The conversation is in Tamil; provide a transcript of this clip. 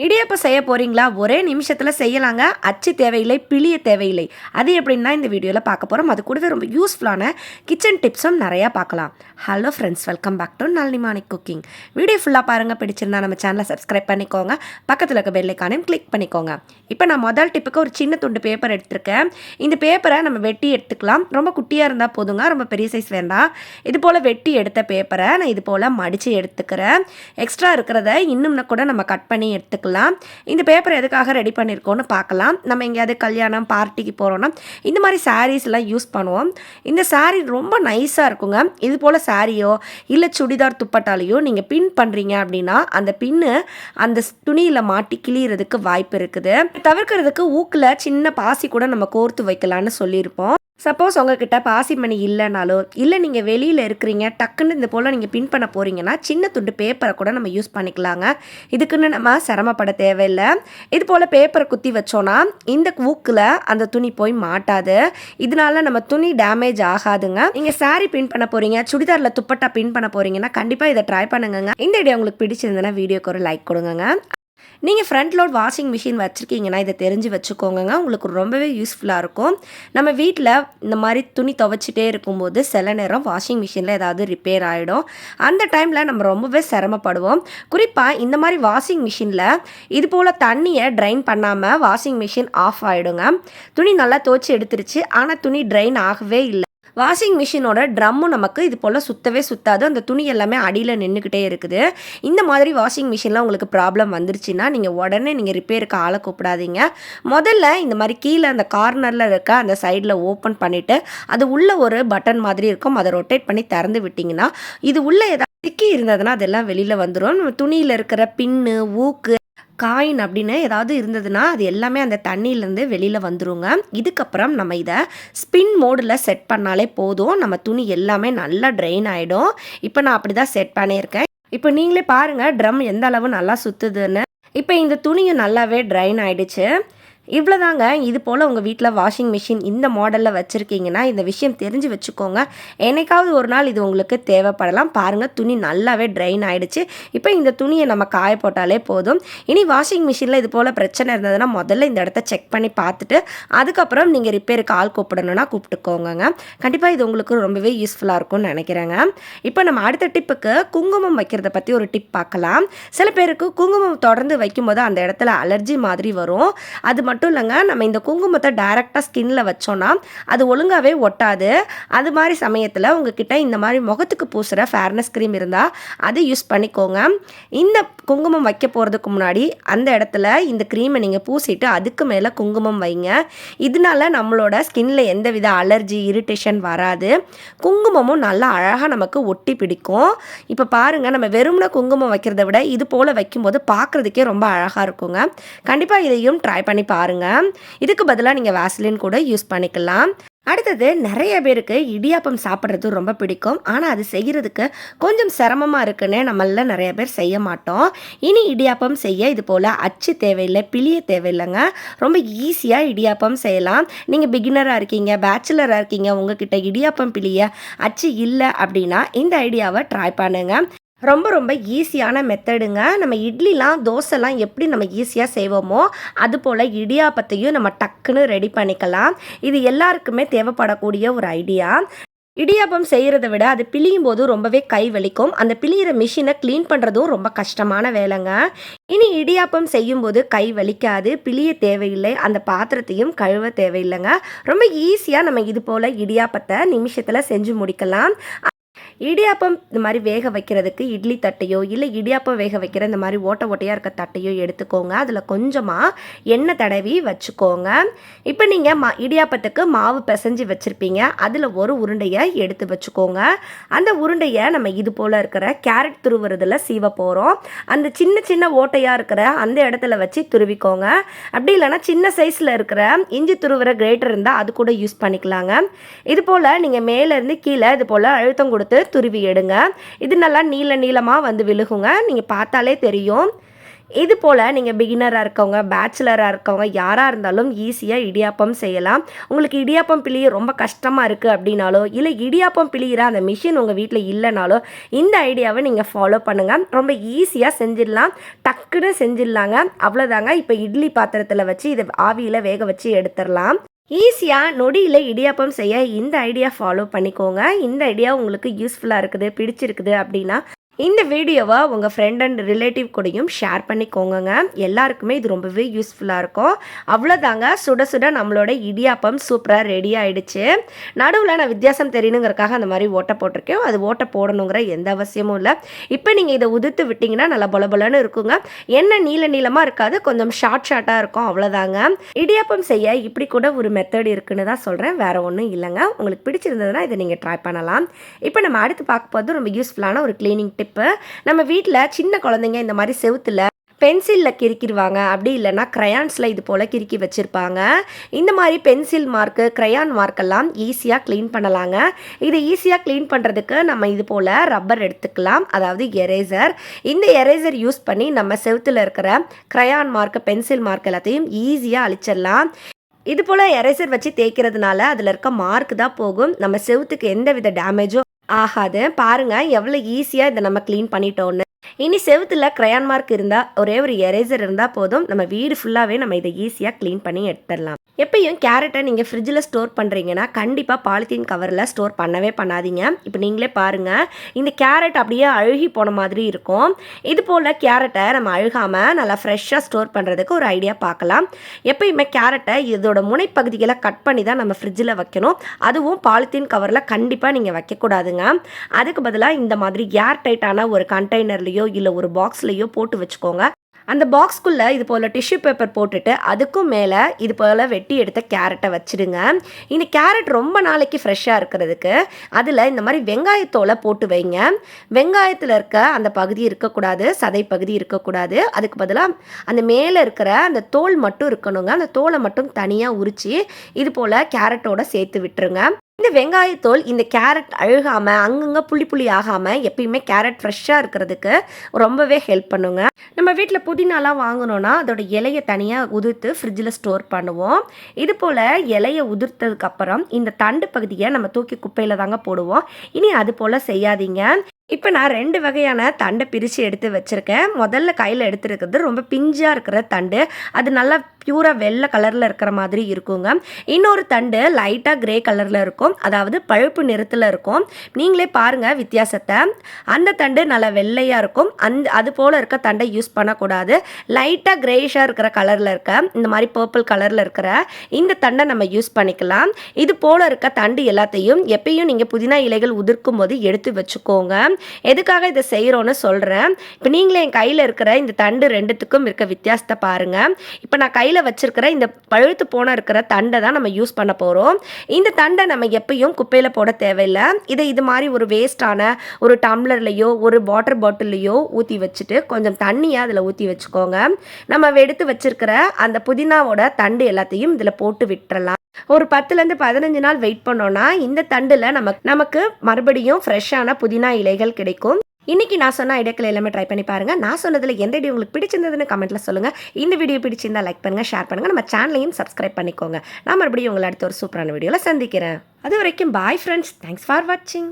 இடியப்பம் செய்ய போறீங்களா? ஒரே நிமிஷத்தில் செய்யலாங்க. அச்சு தேவையில்லை பிழிய தேவையில்லை. அது எப்படின்னா இந்த வீடியோவில் பார்க்க போகிறோம் அது கூடவே ரொம்ப யூஸ்ஃபுல்லான கிச்சன் டிப்ஸும் நிறையா பார்க்கலாம். Hello friends welcome back to Nalinimanik cooking video ஃபுல்லாக பாருங்கள் பிடிச்சிருந்தா நம்ம சேனலை சப்ஸ்கிரைப் பண்ணிக்கோங்க. பக்கத்தில் இருக்க பெல்லைக்கானையும் கிளிக் பண்ணிக்கோங்க. இப்போ நான் முதல் டிப்புக்கு ஒரு சின்ன துண்டு பேப்பர் எடுத்திருக்கேன். இந்த பேப்பரை நம்ம வெட்டி எடுத்துக்கலாம். ரொம்ப குட்டியாக இருந்தால் போதுங்க. ரொம்ப பெரிய சைஸ் வேண்டாம். இது போல் வெட்டி எடுத்த பேப்பரை நான் இது போல் மடித்து எடுத்துக்கிறேன். எக்ஸ்ட்ரா இருக்கிறத இன்னும் கூட நம்ம கட் பண்ணி எடுத்துக்கலாம். இந்த பேப்பர் எதுக்காக ரெடி பண்ணியிருக்கோன்னு பார்க்கலாம். நம்ம எங்கேயாவது கல்யாணம் பார்ட்டிக்கு போகிறோன்னா இந்த மாதிரி சாரீஸ்லாம் யூஸ் பண்ணுவோம். இந்த சாரீ ரொம்ப நைஸாக இருக்குங்க. இது போல் சாரியோ இல்லை சுடிதார் துப்பட்டாலையோ நீங்கள் பின் பண்ணுறீங்க அப்படின்னா அந்த பின்னு அந்த துணியில் மாட்டி கிளியறதுக்கு வாய்ப்பு இருக்குது. தவிர்க்கிறதுக்கு ஊக்கில் சின்ன பாசி கூட நம்ம கோர்த்து வைக்கலான்னு சொல்லியிருப்போம். சப்போஸ் உங்ககிட்ட பாசிமணி இல்லைனாலோ இல்லை நீங்கள் வெளியில் இருக்கிறீங்க டக்குன்னு இந்த போல் நீங்கள் பின் பண்ண போகிறீங்கன்னா சின்ன துண்டு பேப்பரை கூட நம்ம யூஸ் பண்ணிக்கலாங்க. இதுக்குன்னு நம்ம சிரமப்பட தேவையில்லை. இது போல் பேப்பரை குத்தி வச்சோன்னா இந்த ஊக்கில் அந்த துணி போய் மாட்டாது. இதனால நம்ம துணி டேமேஜ் ஆகாதுங்க. நீங்கள் saree பின் பண்ண போகிறீங்க சுடிதாரில் துப்பட்டா பின் பண்ண போகிறீங்கன்னா கண்டிப்பாக இதை ட்ரை பண்ணுங்கங்க. இந்த வீடியோ உங்களுக்கு பிடிச்சிருந்ததுன்னா வீடியோக்கு ஒரு லைக் கொடுங்கங்க. நீங்கள் ஃப்ரண்ட் லோட் வாஷிங் மிஷின் வச்சுருக்கீங்கன்னா இதை தெரிஞ்சு வச்சுக்கோங்கங்க. உங்களுக்கு ரொம்பவே யூஸ்ஃபுல்லாக இருக்கும். நம்ம வீட்டில் இந்த மாதிரி துணி துவைச்சிட்டே இருக்கும்போது சில நேரம் வாஷிங் மிஷினில் ஏதாவது ரிப்பேர் ஆகிடும் அந்த டைமில் நம்ம ரொம்பவே சிரமப்படுவோம். குறிப்பாக இந்த மாதிரி வாஷிங் மிஷினில் இது போல் தண்ணியை ட்ரைன் பண்ணாமல் வாஷிங் மிஷின் ஆஃப் ஆகிடுங்க துணி நல்லா துவைச்சி எடுத்துருச்சு. ஆனால் துணி ட்ரைன் ஆகவே இல்லை. வாஷிங் மிஷினோட ட்ரம்மும் நமக்கு இது போல் சுத்தவே சுத்தாது. அந்த துணி எல்லாமே அடியில் நின்றுக்கிட்டே இருக்குது. இந்த மாதிரி வாஷிங் மிஷினில் உங்களுக்கு ப்ராப்ளம் வந்துருச்சுன்னா நீங்கள் உடனே நீங்கள் ரிப்பேருக்கு ஆளை கூப்பிடாதீங்க. முதல்ல இந்த மாதிரி கீழே அந்த கார்னரில் இருக்க அந்த சைடில் ஓப்பன் பண்ணிவிட்டு அது உள்ள ஒரு பட்டன் மாதிரி இருக்கும். அதை ரொட்டேட் பண்ணி திறந்து விட்டிங்கன்னா இது உள்ள ஏதாவது சிக்கி இருந்ததுன்னா அதெல்லாம் வெளியில் வந்துடும் நம்ம துணியில் இருக்கிற பின்னு ஊக்கு காயின் அப்படின்னு ஏதாவது இருந்ததுன்னா அது எல்லாமே அந்த தண்ணியிலேருந்து வெளியில் வந்துருங்க. இதுக்கப்புறம் நம்ம இதை ஸ்பின் மோடில் செட் பண்ணாலே போதும். நம்ம துணி எல்லாமே நல்லா ட்ரெயின் ஆகிடும் இப்போ நான் அப்படி தான் செட் பண்ணியிருக்கேன். இப்போ நீங்களே பாருங்கள் ட்ரம் எந்த அளவு நல்லா சுற்றுதுன்னு இப்போ இந்த துணியும் நல்லாவே ட்ரைன் ஆகிடுச்சு இவ்வளோதாங்க இது போல் உங்கள் வீட்டில் வாஷிங் மிஷின் இந்த மாடலில் வச்சுருக்கீங்கன்னா இந்த விஷயம் தெரிஞ்சு வச்சுக்கோங்க. என்னைக்காவது ஒரு நாள் இது உங்களுக்கு தேவைப்படலாம். பாருங்கள் துணி நல்லாவே ட்ரைன் ஆகிடுச்சு இப்போ இந்த துணியை நம்ம காய போட்டாலே போதும். இனி வாஷிங் மிஷினில் இது போல் பிரச்சனை இருந்ததுன்னா முதல்ல இந்த இடத்த செக் பண்ணி பார்த்துட்டு அதுக்கப்புறம் நீங்கள் ரிப்பேருக்கு ஆள் கூப்பிடணும்னா கூப்பிட்டுக்கோங்க கண்டிப்பாக இது உங்களுக்கு ரொம்பவே யூஸ்ஃபுல்லாக இருக்கும்னு நினைக்கிறேங்க. இப்போ நம்ம அடுத்த டிப்புக்கு குங்குமம் வைக்கிறத பற்றி ஒரு டிப் பார்க்கலாம். சில பேருக்கு குங்குமம் தொடர்ந்து வைக்கும்போது அந்த இடத்துல அலர்ஜி மாதிரி வரும். அது மட்டும் இல்லைங்க நம்ம இந்த குங்குமத்தை டைரெக்டாக ஸ்கின்ல வச்சோன்னா அது ஒழுங்காகவே ஒட்டாது. அது மாதிரி சமயத்தில் உங்ககிட்ட இந்த மாதிரி முகத்துக்கு பூசுகிற ஃபேர்னஸ் க்ரீம் இருந்தால் அது யூஸ் பண்ணிக்கோங்க. இந்த குங்குமம் வைக்க போகிறதுக்கு முன்னாடி அந்த இடத்துல இந்த க்ரீமை நீங்கள் பூசிட்டு அதுக்கு மேலே குங்குமம் வைங்க. இதனால நம்மளோட ஸ்கின்ல எந்தவித அலர்ஜி இரிட்டேஷன் வராது. குங்குமமும் நல்லா அழகாக நமக்கு ஒட்டி பிடிக்கும். இப்போ பாருங்கள் நம்ம வெறும்ன குங்குமம் வைக்கிறத விட இது போல் வைக்கும்போது பார்க்குறதுக்கே ரொம்ப அழகாக இருக்குங்க. கண்டிப்பாக இதையும் ட்ரை பண்ணி பாருங்க. இதுக்கு பதிலாக நீங்கள் வாசலின் கூட யூஸ் பண்ணிக்கலாம். அடுத்தது நிறைய பேருக்கு இடியாப்பம் சாப்பிட்றது ரொம்ப பிடிக்கும். ஆனால் அது செய்கிறதுக்கு கொஞ்சம் சிரமமாக இருக்குன்னு நம்மள நிறைய பேர் செய்ய மாட்டோம். இனி இடியாப்பம் செய்ய இது போல் அச்சு தேவையில்லை பிளிய தேவையில்லைங்க. ரொம்ப ஈஸியாக இடியாப்பம் செய்யலாம். நீங்கள் பிகினராக இருக்கீங்க பேச்சுலராக இருக்கீங்க உங்ககிட்ட இடியாப்பம் பிளிய அச்சு இல்லை அப்படின்னா இந்த ஐடியாவை ட்ரை பண்ணுங்கள் ரொம்ப ரொம்ப ஈஸியான மெத்தடுங்க. நம்ம இட்லிலாம் தோசைலாம் எப்படி நம்ம ஈஸியாக செய்வோமோ அது போல் இடியாப்பத்தையும் நம்ம டக்குன்னு ரெடி பண்ணிக்கலாம். இது எல்லாருக்குமே தேவைப்படக்கூடிய ஒரு ஐடியா. இடியாப்பம் செய்கிறத விட அது பிழியும் போது ரொம்பவே கை வலிக்கும். அந்த பிழியிற மிஷினை க்ளீன் பண்ணுறதும் ரொம்ப கஷ்டமான வேலைங்க. இனி இடியாப்பம் செய்யும்போது கை வலிக்காது பிழிய தேவையில்லை அந்த பாத்திரத்தையும் கழுவ தேவையில்லைங்க. ரொம்ப ஈஸியாக நம்ம இது போல் இடியாப்பத்தை நிமிஷத்தில் செஞ்சு முடிக்கலாம். இடியாப்பம் இந்த மாதிரி வேக வைக்கிறதுக்கு இட்லி தட்டையோ இல்லை இடியாப்பம் வேக வைக்கிற இந்த மாதிரி ஓட்ட ஓட்டையாக இருக்க தட்டையோ எடுத்துக்கோங்க. அதில் கொஞ்சமாக எண்ணெய் தடவி வச்சுக்கோங்க. இப்போ நீங்கள் மா இடியாப்பத்துக்கு மாவு பிசைஞ்சு வச்சுருப்பீங்க. அதில் ஒரு உருண்டையை எடுத்து வச்சுக்கோங்க. அந்த உருண்டையை நம்ம இது போல் இருக்கிற கேரட் துருவுறதுல சீவ போகிறோம் அந்த சின்ன சின்ன ஓட்டையாக இருக்கிற அந்த இடத்துல வச்சு துருவிக்கோங்க. அப்படி இல்லைன்னா சின்ன சைஸில் இருக்கிற இஞ்சி துருவுற கிரேட்டர் இருந்தால் அது கூட யூஸ் பண்ணிக்கலாங்க. இது போல் நீங்கள் மேலேருந்து கீழே இது போல் அழுத்தம் கொடுத்து துருவி எடுங்க. இது நல்லா நீள நீளமாக வந்து விழுகுங்க. நீங்கள் பார்த்தாலே தெரியும். இது போல் நீங்கள் பிகினராக இருக்கவங்க பேச்சுலராக இருக்கவங்க யாராக இருந்தாலும் ஈஸியாக இடியாப்பம் செய்யலாம். உங்களுக்கு இடியாப்பம் பிழிய ரொம்ப கஷ்டமாக இருக்குது அப்படின்னாலோ இல்லை இடியாப்பம் பிழியிற அந்த மிஷின் உங்கள் வீட்டில் இல்லைனாலோ இந்த ஐடியாவை நீங்கள் ஃபாலோ பண்ணுங்கள் ரொம்ப ஈஸியாக செஞ்சிடலாம். டக்குன்னு செஞ்சிடலாங்க. அவ்வளோதாங்க இப்போ இட்லி பாத்திரத்தில் வச்சு இதை ஆவியில் வேக வச்சு எடுத்துடலாம். ஈஸியாக நொடியில் இடியாப்பம் செய்ய இந்த ஐடியா ஃபாலோ பண்ணிக்கோங்க. இந்த ஐடியா உங்களுக்கு யூஸ்ஃபுல்லாக இருக்குது பிடிச்சிருக்குது அப்படின்னா இந்த வீடியோவை உங்கள் ஃப்ரெண்ட் அண்ட் ரிலேட்டிவ் கூடயும் ஷேர் பண்ணிக்கோங்க எல்லாருக்குமே இது ரொம்பவே யூஸ்ஃபுல்லாக இருக்கும். அவ்வளோதாங்க சுட சுட நம்மளோட இடியாப்பம் சூப்பராக ரெடி ஆகிடுச்சு நடுவில் நான் வித்தியாசம் தெரியணுங்கிறக்காக அந்த மாதிரி ஓட்டை போட்டிருக்கேன். அது ஓட்டை போடணுங்கிற எந்த அவசியமும் இல்லை. இப்போ நீங்கள் இதை உதுத்து விட்டிங்கன்னா நல்லா பொல இருக்குங்க. என்ன நீல நீளமாக இருக்காது. கொஞ்சம் ஷார்ட் ஷார்ட்டாக இருக்கும். அவ்வளோதாங்க இடியாப்பம் செய்ய இப்படி கூட ஒரு மெத்தட் இருக்குன்னு தான் சொல்கிறேன் வேறு ஒன்றும் இல்லைங்க. உங்களுக்கு பிடிச்சிருந்ததுன்னா இதை நீங்கள் ட்ரை பண்ணலாம். இப்போ நம்ம அடுத்து பார்க்க போகிறது ரொம்ப யூஸ்ஃபுல்லான ஒரு க்ளீனிங் டிப்பு நம்ம வீட்டில் சின்ன குழந்தைங்க இந்த மாதிரி செவுத்தில் பென்சிலில் கிறுக்கிடுவாங்க. அப்படி இல்லைன்னா க்ரையான்ஸில் இது போல் கிறுக்கி வச்சுருப்பாங்க. இந்த மாதிரி பென்சில் மார்க்கு க்ரையான் மார்க்கெல்லாம் ஈஸியாக க்ளீன் பண்ணலாங்க. இதை ஈஸியாக க்ளீன் பண்ணுறதுக்கு நம்ம இது போல் ரப்பர் எடுத்துக்கலாம். அதாவது எரேசர் இந்த எரேசர் யூஸ் பண்ணி நம்ம செவுத்தில் இருக்கிற க்ரையான் மார்க்கு பென்சில் மார்க் எல்லாத்தையும் ஈஸியாக அழிச்சிடலாம். இது போல் எரேசர் வச்சு தேய்க்கிறதுனால அதில் இருக்க மார்க் தான் போகும். நம்ம செவுத்துக்கு எந்த வித டேமேஜும் ஆகாது. பாருங்க எவ்வளோ ஈஸியாக இதை நம்ம க்ளீன் பண்ணிட்டோன்னு இனி செவுத்துல க்ரையான் மார்க் இருந்தால் ஒரே ஒரு எரேசர் இருந்தால் போதும். நம்ம வீடு ஃபுல்லாகவே நம்ம இதை ஈஸியாக க்ளீன் பண்ணி எடுத்துடலாம். எப்பயும் கேரட்டை நீங்கள் ஃப்ரிட்ஜில் ஸ்டோர் பண்ணுறீங்கன்னா கண்டிப்பாக பாலித்தீன் கவரில் ஸ்டோர் பண்ணவே பண்ணாதீங்க. இப்போ நீங்களே பாருங்கள் இந்த கேரட் அப்படியே அழுகி போன மாதிரி இருக்கும். இது போல் கேரட்டை நம்ம அழுகாமல் நல்லா ஃப்ரெஷ்ஷாக ஸ்டோர் பண்ணுறதுக்கு ஒரு ஐடியா பார்க்கலாம். எப்பயுமே கேரட்டை இதோட முனைப்பகுதிகளை கட் பண்ணி தான் நம்ம ஃப்ரிட்ஜில் வைக்கணும். அதுவும் பாலித்தீன் கவரில் கண்டிப்பாக நீங்கள் வைக்கக்கூடாதுங்க. அதுக்கு பதிலாக இந்த மாதிரி ஏர் டைட்டான ஒரு கண்டெய்னர்லேயோ இல்லை ஒரு பாக்ஸ்லேயோ போட்டு வச்சுக்கோங்க. அந்த பாக்ஸ்க்குள்ளே இது போல் டிஷ்யூ பேப்பர் போட்டுட்டு அதுக்கும் மேலே இது போல் வெட்டி எடுத்த கேரட்டை வச்சுடுங்க. இந்த கேரட் ரொம்ப நாளைக்கு ஃப்ரெஷ்ஷாக இருக்கிறதுக்கு அதில் இந்த மாதிரி வெங்காயத்தோலை போட்டு வைங்க. வெங்காயத்தில் இருக்க அந்த பகுதி இருக்கக்கூடாது சதை பகுதி இருக்கக்கூடாது. அதுக்கு பதிலாக அந்த மேலே இருக்கிற அந்த தோல் மட்டும் இருக்கணுங்க. அந்த தோலை மட்டும் தனியாக உரித்து இது போல் கேரட்டோட சேர்த்து விட்டுருங்க. இந்த வெங்காயத்தோல் இந்த கேரட் அழுகாமல் அங்கங்கே புளி புளி ஆகாமல் எப்பயுமே கேரட் ஃப்ரெஷ்ஷாக இருக்கிறதுக்கு ரொம்பவே ஹெல்ப் பண்ணுங்க. நம்ம வீட்டில் புதினாலாம் வாங்கினோன்னா அதோட இலையை தனியாக உதிர்த்து ஃப்ரிட்ஜில் ஸ்டோர் பண்ணுவோம். இது போல் இலையை உதிர்த்ததுக்கப்புறம் இந்த தண்டு பகுதியை நம்ம தூக்கி குப்பையில் தாங்க போடுவோம். இனி அது போல் செய்யாதீங்க. இப்போ நான் ரெண்டு வகையான தண்டை பிரித்து எடுத்து வச்சுருக்கேன். முதல்ல கையில் எடுத்துருக்கிறது ரொம்ப பிஞ்சாக இருக்கிற தண்டு. அது நல்லா பியூராக வெள்ளை கலரில் இருக்கிற மாதிரி இருக்குங்க. இன்னொரு தண்டு லைட்டாக கிரே கலரில் இருக்கும். அதாவது பழுப்பு நிறத்தில் இருக்கும். நீங்களே பாருங்கள் வித்தியாசத்தை. அந்த தண்டு நல்லா வெள்ளையாக இருக்கும். அந்த அது போல் இருக்க தண்டை யூஸ் பண்ணக்கூடாது. லைட்டாக கிரேஷாக இருக்கிற கலரில் இருக்க இந்த மாதிரி பர்பிள் கலரில் இருக்கிற இந்த தண்டை நம்ம யூஸ் பண்ணிக்கலாம். இது போல் இருக்க தண்டு எல்லாத்தையும் எப்பயும் நீங்கள் புதினா இலைகள் உதிர்க்கும் போது எடுத்து வச்சுக்கோங்க. எதுக்காக இதை செய்கிறோன்னு சொல்கிறேன் இப்போ நீங்களே என் கையில் இருக்கிற இந்த தண்டு ரெண்டுத்துக்கும் இருக்க வித்தியாசத்தை பாருங்கள் இப்போ நான் கையில் வச்சிருக்கிற இந்த பழுத்து போன இருக்கிற தண்டை தான் நம்ம யூஸ் பண்ண போகிறோம் இந்த தண்டை நம்ம எப்பயும் குப்பையில் போட தேவையில்லை. இதை இது மாதிரி ஒரு வேஸ்டான ஒரு டம்ளர்லையோ ஒரு வாட்டர் பாட்டில்லையோ ஊற்றி வச்சுட்டு கொஞ்சம் தண்ணியை அதில் ஊற்றி வச்சுக்கோங்க. நம்ம எடுத்து வச்சிருக்கிற அந்த புதினாவோட தண்டு எல்லாத்தையும் இதில் போட்டு விட்டுறலாம். ஒரு பத்துலேருந்து பதினஞ்சு நாள் வெயிட் பண்ணோன்னா இந்த தண்டில் நமக்கு நமக்கு மறுபடியும் ஃப்ரெஷ்ஷான புதினா இலைகள் கிடைக்கும். இன்றைக்கி நான் சொன்ன ஐடியாக்கள் எல்லாமே ட்ரை பண்ணி பாருங்கள் நான் சொன்னதில் எந்த ஐடியா உங்களுக்கு பிடிச்சிருந்ததுன்னு கமெண்ட்ல சொல்லுங்கள் இந்த வீடியோ பிடிச்சிருந்தா லைக் பண்ணுங்கள் ஷேர் பண்ணுங்கள் நம்ம சேனலையும் சப்ஸ்கிரைப் பண்ணிக்கோங்க. நான் மறுபடியும் உங்களை அடுத்த ஒரு சூப்பரான வீடியோவில் சந்திக்கிறேன். அது வரைக்கும் பாய் ஃப்ரெண்ட்ஸ் தேங்க்ஸ் ஃபார் வாட்சிங்